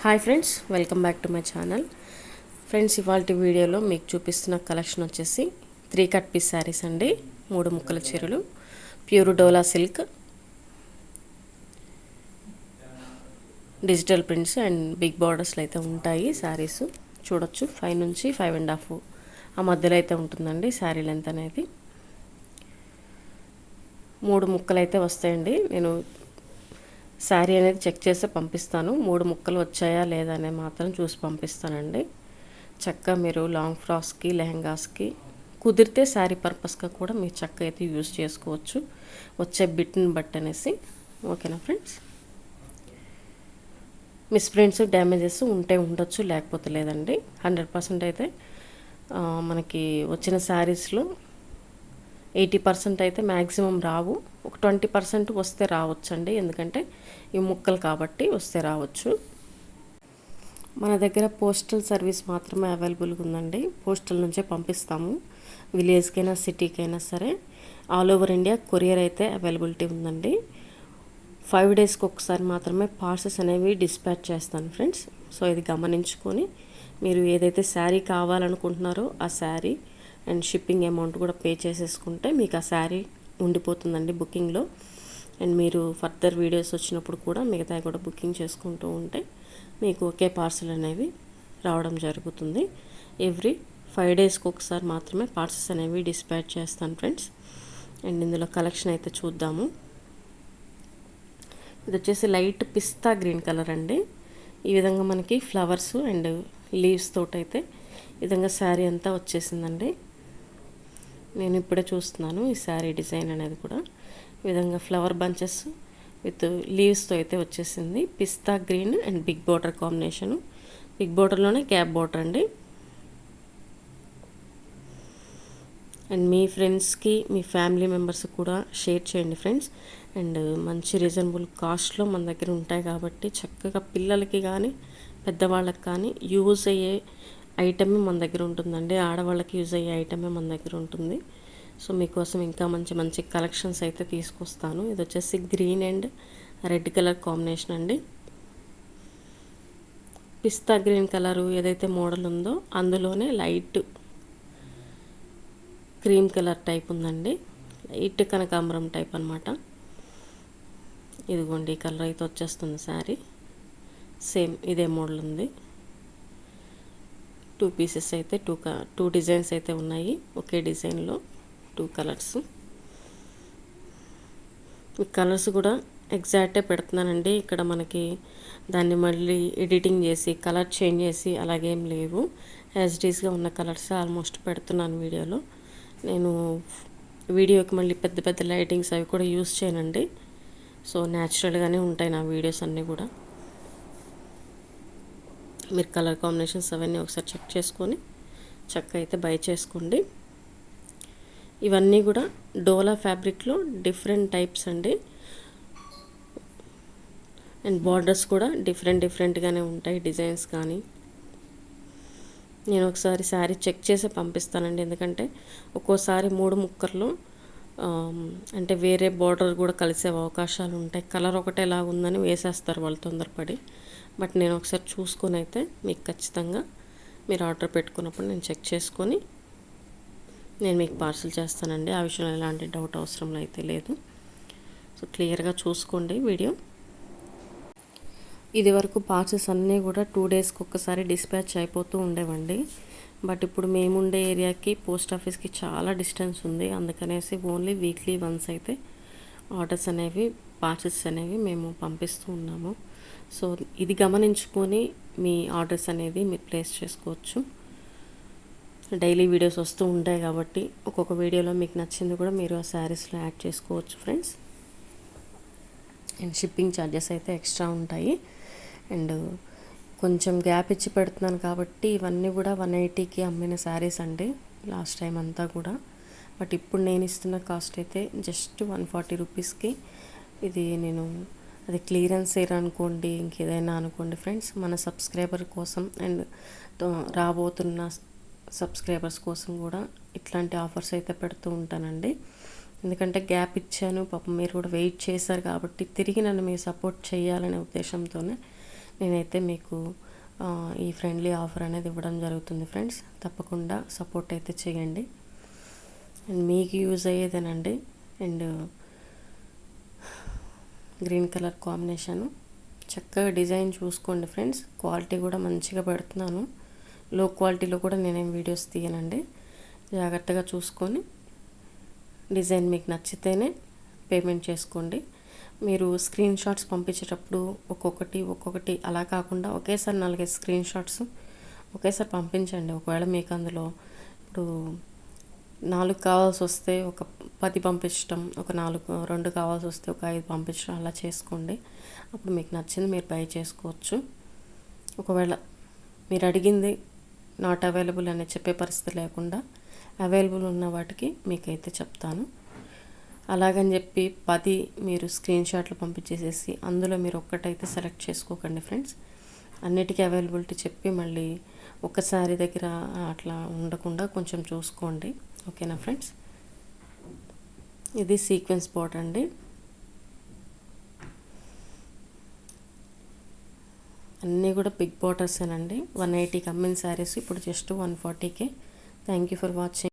Hi friends welcome back to my channel. Friends ఇవాళ వీడియోలో మీకు చూపిస్తున్న కలెక్షన్ వచ్చేసి త్రీ కట్ పీస్ శారీస్ అండి. మూడు ముక్కల చీరలు. Pure Dola silk. Digital prints and big బార్డర్స్లో అయితే ఉంటాయి శారీస్. చూడొచ్చు ఫైవ్ నుంచి ఫైవ్ అండ్ హాఫ్. ఆ మధ్యలో అయితే ఉంటుందండి శారీ లెంత్ అనేది. మూడు ముక్కలు అయితే వస్తాయండి. నేను శారీ అనేది చెక్ చేసి పంపిస్తాను. మూడు ముక్కలు వచ్చాయా లేదా అనేది మాత్రం చూసి పంపిస్తానండి. చక్క మీరు లాంగ్ ఫ్రాక్స్కి లెహంగాస్కి కుదిరితే శారీ పర్పస్గా కూడా మీరు చక్క అయితే యూజ్ చేసుకోవచ్చు. వచ్చే బిట్ని బట్టి అనేసి. ఓకేనా ఫ్రెండ్స్ మిస్ప్రింట్స్ డ్యామేజెస్ ఉంటే ఉండొచ్చు లేకపోతే లేదండి. హండ్రెడ్ పర్సెంట్ అయితే మనకి వచ్చిన శారీస్లో ఎయిటీ పర్సెంట్ అయితే మ్యాక్సిమం రావు. ఒక ట్వంటీ పర్సెంట్ వస్తే రావచ్చండి. ఎందుకంటే ఈ ముక్కలు కాబట్టి వస్తే రావచ్చు. మన దగ్గర పోస్టల్ సర్వీస్ మాత్రమే అవైలబుల్గా ఉందండి. పోస్టల్ నుంచే పంపిస్తాము. విలేజ్కైనా సిటీకైనా సరే. ఆల్ ఓవర్ ఇండియా కొరియర్ అయితే అవైలబిలిటీ ఉందండి. ఫైవ్ డేస్కి ఒకసారి మాత్రమే పార్సెస్ అనేవి డిస్పాచ్ చేస్తాను ఫ్రెండ్స్. సో ఇది గమనించుకొని మీరు ఏదైతే శారీ కావాలనుకుంటున్నారో ఆ శారీ అండ్ షిప్పింగ్ అమౌంట్ కూడా పే చేసేసుకుంటే మీకు ఆ శారీ ఉండిపోతుందండి బుకింగ్లో. అండ్ మీరు ఫర్దర్ వీడియోస్ వచ్చినప్పుడు కూడా మిగతా కూడా బుకింగ్ చేసుకుంటూ ఉంటే మీకు ఒకే పార్సల్ అనేవి రావడం జరుగుతుంది. ఎవ్రీ ఫైవ్ డేస్కి ఒకసారి మాత్రమే పార్సల్స్ అనేవి డిస్పాచ్ చేస్తాను ఫ్రెండ్స్. అండ్ ఇందులో కలెక్షన్ అయితే చూద్దాము. ఇది వచ్చేసి లైట్ పిస్తా గ్రీన్ కలర్ అండి. ఈ విధంగా మనకి ఫ్లవర్స్ అండ్ లీవ్స్ తోటైతే ఈ విధంగా శారీ అంతా వచ్చేసిందండి. నేను ఇప్పుడే చూస్తున్నాను ఈ శారీ డిజైన్ అనేది కూడా. ఈ విధంగా ఫ్లవర్ బంచెస్ విత్ లీవ్స్తో అయితే వచ్చేసింది. పిస్తా green and big border combination. Big బార్డర్లోనే cab border అండి. అండ్ మీ ఫ్రెండ్స్కి మీ ఫ్యామిలీ మెంబర్స్కి కూడా షేర్ చేయండి ఫ్రెండ్స్. అండ్ మంచి రీజనబుల్ కాస్ట్లో మన దగ్గర ఉంటాయి కాబట్టి చక్కగా పిల్లలకి కానీ పెద్దవాళ్ళకి కానీ యూజ్ అయ్యే ఐటమే మన దగ్గర ఉంటుందండి. ఆడవాళ్ళకి యూజ్ అయ్యే ఐటమే మన దగ్గర ఉంటుంది. సో మీకోసం ఇంకా మంచి మంచి కలెక్షన్స్ అయితే తీసుకొస్తాను. ఇది వచ్చేసి green and red colour combination అండి. పిస్తా గ్రీన్ కలరు ఏదైతే మోడల్ ఉందో అందులోనే లైట్ క్రీమ్ కలర్ టైప్ ఉందండి. లైట్ కనకాంబరం టైప్ అనమాట ఇదిగోండి ఈ కలర్ అయితే వచ్చేస్తుంది శారీ సేమ్ ఇదే మోడల్ ఉంది. టూ పీసెస్ అయితే టూ టూ డిజైన్స్ అయితే ఉన్నాయి. ఒకే డిజైన్లో టూ కలర్స్ ఈ కలర్స్ కూడా ఎగ్జాక్టే పెడుతున్నానండి. ఇక్కడ మనకి దాన్ని మళ్ళీ ఎడిటింగ్ చేసి కలర్ చేంజ్ చేసి అలాగేం లేవు. యాజ్డీస్గా ఉన్న కలర్స్ ఆల్మోస్ట్ పెడుతున్నాను వీడియోలో. నేను వీడియోకి మళ్ళీ పెద్ద పెద్ద లైటింగ్స్ అవి కూడా యూస్ చేయనండి. సో న్యాచురల్గానే ఉంటాయి నా వీడియోస్ అన్నీ కూడా. మీరు కలర్ కాంబినేషన్స్ అవన్నీ ఒకసారి చెక్ చేసుకొని చక్క అయితే బై చేసుకోండి. ఇవన్నీ కూడా డోలా ఫ్యాబ్రిక్లో డిఫరెంట్ టైప్స్ అండి. అండ్ బార్డర్స్ కూడా డిఫరెంట్ డిఫరెంట్గానే ఉంటాయి డిజైన్స్ కానీ. నేను ఒకసారి శారీ చెక్ చేసి పంపిస్తానండి. ఎందుకంటే ఒక్కోసారి మూడు ముక్కర్లు అంటే వేరే బార్డర్ కూడా కలిసే అవకాశాలు ఉంటాయి. కలర్ ఒకటేలా ఉందని వేసేస్తారు వాళ్ళు తొందరపడి. బట్ నేను ఒకసారి చూసుకొని అయితే మీకు ఖచ్చితంగా మీరు ఆర్డర్ పెట్టుకున్నప్పుడు నేను చెక్ చేసుకొని నేను మీకు పార్సల్ చేస్తానండి. ఆ విషయంలో ఎలాంటి డౌట్ అవసరం అయితే లేదు. సో క్లియర్గా చూసుకోండి వీడియో. ఇది వరకు పార్సల్స్ అన్నీ కూడా టూ డేస్కి ఒక్కసారి డిస్పాచ్ అయిపోతూ ఉండేవండి. బట్ ఇప్పుడు మేముండే ఏరియాకి పోస్ట్ ఆఫీస్కి చాలా డిస్టెన్స్ ఉంది. అందుకనేసి ఓన్లీ వీక్లీ వన్స్ అయితే ఆర్డర్స్ అనేవి పార్సల్స్ అనేవి మేము పంపిస్తూ ఉన్నాము. సో ఇది గమనించుకొని మీ ఆర్డర్స్ అనేది మీరు ప్లేస్ చేసుకోవచ్చు. డైలీ వీడియోస్ వస్తూ ఉంటాయి కాబట్టి ఒక్కొక్క వీడియోలో మీకు నచ్చింది కూడా మీరు ఆ శారీస్లో యాడ్ చేసుకోవచ్చు ఫ్రెండ్స్. అండ్ షిప్పింగ్ ఛార్జెస్ అయితే ఎక్స్ట్రా ఉంటాయి. అండ్ కొంచెం గ్యాప్ ఇచ్చి పెడుతున్నాను కాబట్టి ఇవన్నీ కూడా వన్ ఎయిటీకి అమ్మిన శారీస్ అండి లాస్ట్ టైం అంతా కూడా. బట్ ఇప్పుడు నేను ఇస్తున్న కాస్ట్ అయితే జస్ట్ వన్ ఫార్టీ రూపీస్కి. ఇది నేను అది క్లియరెన్స్ సేర్ అనుకోండి ఇంకేదైనా అనుకోండి ఫ్రెండ్స్ మన సబ్స్క్రైబర్ కోసం అండ్ రాబోతున్న సబ్స్క్రైబర్స్ కోసం కూడా ఇట్లాంటి ఆఫర్స్ అయితే పెడుతూ ఉంటానండి. ఎందుకంటే గ్యాప్ ఇచ్చాను పాపం మీరు కూడా వెయిట్ చేశారు కాబట్టి తిరిగి నన్ను మీరు సపోర్ట్ చేయాలనే ఉద్దేశంతోనే నేనైతే మీకు ఈ ఫ్రెండ్లీ ఆఫర్ అనేది ఇవ్వడం జరుగుతుంది ఫ్రెండ్స్. తప్పకుండా సపోర్ట్ అయితే చేయండి. అండ్ మీకు use అయ్యేదేనండి. And green colour combination. చక్కగా డిజైన్ చూసుకోండి ఫ్రెండ్స్. క్వాలిటీ కూడా మంచిగా పెడుతున్నాను. లో క్వాలిటీలో కూడా నేనేం వీడియోస్ తీయనండి. జాగ్రత్తగా చూసుకొని డిజైన్ మీకు నచ్చితేనే పేమెంట్ చేసుకోండి. మీరు స్క్రీన్ షాట్స్ పంపించేటప్పుడు ఒక్కొక్కటి ఒక్కొక్కటి అలా కాకుండా ఒకేసారి నాలుగైదు స్క్రీన్ షాట్స్ ఒకేసారి పంపించండి. ఒకవేళ మీకు అందులో ఇప్పుడు నాలుగు కావాల్సి వస్తే ఒక పది పంపించడం ఒక నాలుగు రెండు కావాల్సి వస్తే ఒక ఐదు పంపించడం అలా చేసుకోండి. అప్పుడు మీకు నచ్చింది మీరు బై చేసుకోవచ్చు. ఒకవేళ మీరు అడిగింది నాట్ అవైలబుల్ అని చెప్పే పరిస్థితి లేకుండా అవైలబుల్ ఉన్న వాటికి మీకైతే చెప్తాను. అలాగని చెప్పి పది మీరు స్క్రీన్ షాట్లు పంపించేసేసి అందులో మీరు ఒక్కటైతే సెలెక్ట్ చేసుకోకండి ఫ్రెండ్స్ అన్నిటికీ అవైలబిలిటీ చెప్పి మళ్ళీ ఒక్కసారి దగ్గర అట్లా ఉండకుండా కొంచెం చూసుకోండి. ఓకేనా ఫ్రెండ్స్? ఇది సీక్వెన్స్ బోర్డ్ అండి. అన్నీ కూడా బిగ్ బోటర్సేనండి వన్ ఎయిటీకి అమ్మిన శారీస్ ఇప్పుడు just one ఫార్టీకే. Thank you for watching.